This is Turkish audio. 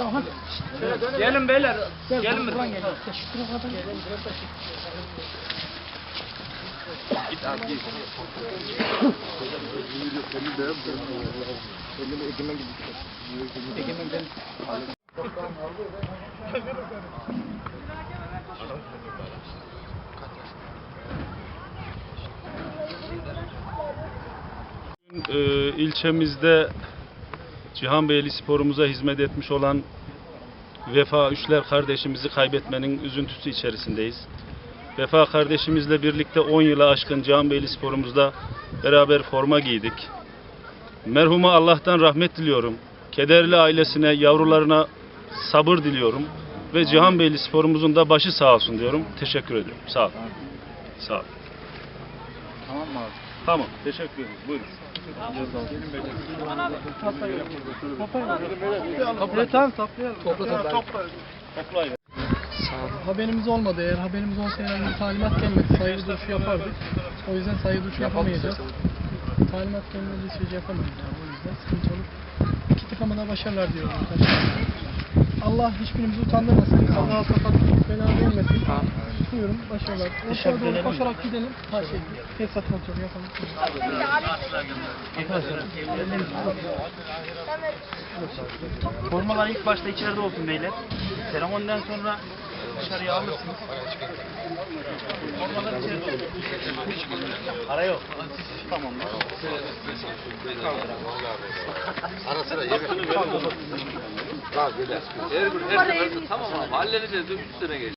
Tamam hadi. Gelin beyler. Gel, Gelin mi? buradan gel. Gel, şu tarafa gel. Ee, ilçemizde Cihanbeyli sporumuza hizmet etmiş olan Vefa Üçler kardeşimizi kaybetmenin üzüntüsü içerisindeyiz. Vefa kardeşimizle birlikte 10 yıla aşkın Cihanbeyli sporumuzda beraber forma giydik. Merhuma Allah'tan rahmet diliyorum. Kederli ailesine, yavrularına sabır diliyorum. Ve Cihanbeyli sporumuzun da başı sağ olsun diyorum. Teşekkür ediyorum. Sağ olun. Sağ olun. Tamam mı abi? Tamam. Teşekkür ederiz. Buyurun. Toplayalım. Topla topla. Toplayın. Haberimiz olmadı. Eğer haberimiz olsa herhangi bir talimat gelmedi. Saygı duruşu yapardık. O yüzden saygı duruşu yapamayacağız. Talimat gelmediği sürece yapamayız. Yani. O yüzden sıkıntı olur. İki tıkamada başarılar diyorum. Allah hiçbirimizi utandırmasın. Bela vermesin. Buyurun başarılar. Ortaya doğru koşarak gidelim. Her şey. Tesisat kontrolü yapalım. Formalar ilk başta içeride olsun beyler. Seremoniden sonra dışarıya alırsınız. Formalar içeride olsun. Ara yok. Tamam. Ara sıra yemek. Tamam halledeceğiz. Üstüne geç.